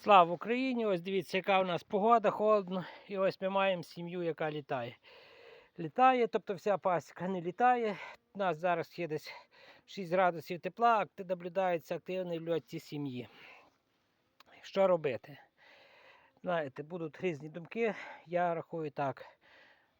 Слава Україні! Ось дивіться, яка у нас погода, холодно. І ось ми маємо сім'ю, яка літає. Літає, тобто вся пасіка не літає. У нас зараз є десь 6 градусів тепла, наблюдається активний льот ці сім'ї. Що робити? Знаєте, будуть різні думки. Я рахую так.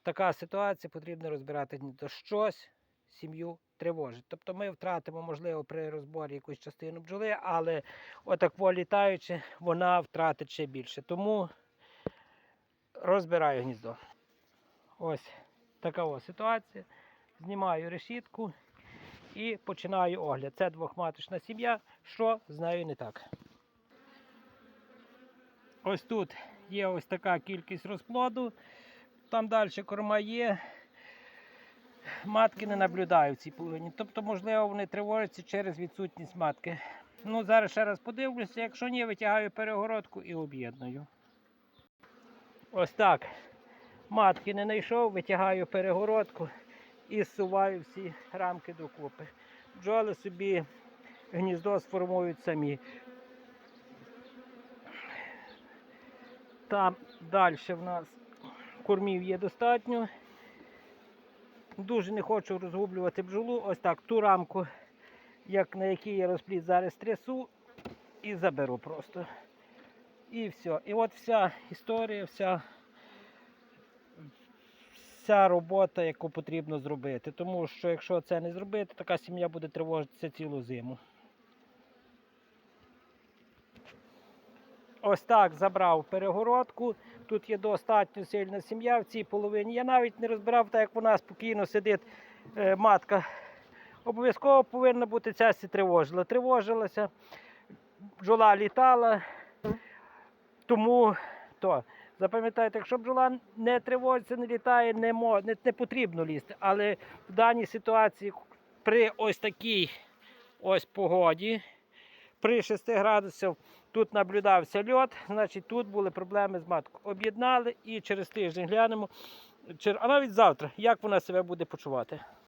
Така ситуація потрібно розбирати. Щось сім'ю тривожить. Тобто ми втратимо, можливо, при розборі якусь частину бджоли, але отак літаючи, вона втратить ще більше. Тому розбираю гніздо. Ось така ось ситуація. Знімаю решітку і починаю огляд. Це двохматочна сім'я. Що з нею не так? Ось тут є ось така кількість розплоду. Там далі корма є. Матки не наблюдаю в цій половині. Тобто, можливо, вони тривожаться через відсутність матки. Ну, зараз ще раз подивлюся. Якщо ні, витягаю перегородку і об'єдную. Ось так. Матки не знайшов, витягаю перегородку і зсуваю всі рамки докупи. Бджоли собі гніздо сформують самі. Там далі в нас кормів є достатньо. Дуже не хочу розгублювати бджолу. Ось так ту рамку, як на якій я розпліт зараз трясу, і заберу просто. І все. І от вся історія, вся, вся робота, яку потрібно зробити. Тому що якщо це не зробити, така сім'я буде тривожитися цілу зиму. Ось так забрав перегородку. Тут є достатньо сильна сім'я в цій половині. Я навіть не розбирав, так як вона спокійно сидить, е, матка. Обов'язково повинна бути ця тривожила. Тривожилася, бджола літала. Тому то, запам'ятайте, якщо бджола не тривожиться, не літає, не, мо- не, не потрібно лізти. Але в даній ситуації при ось такій ось погоді, при 6 градусах тут наблюдався льот, значить тут були проблеми з маткою. Об'єднали і через тиждень глянемо, а навіть завтра, як вона себе буде почувати.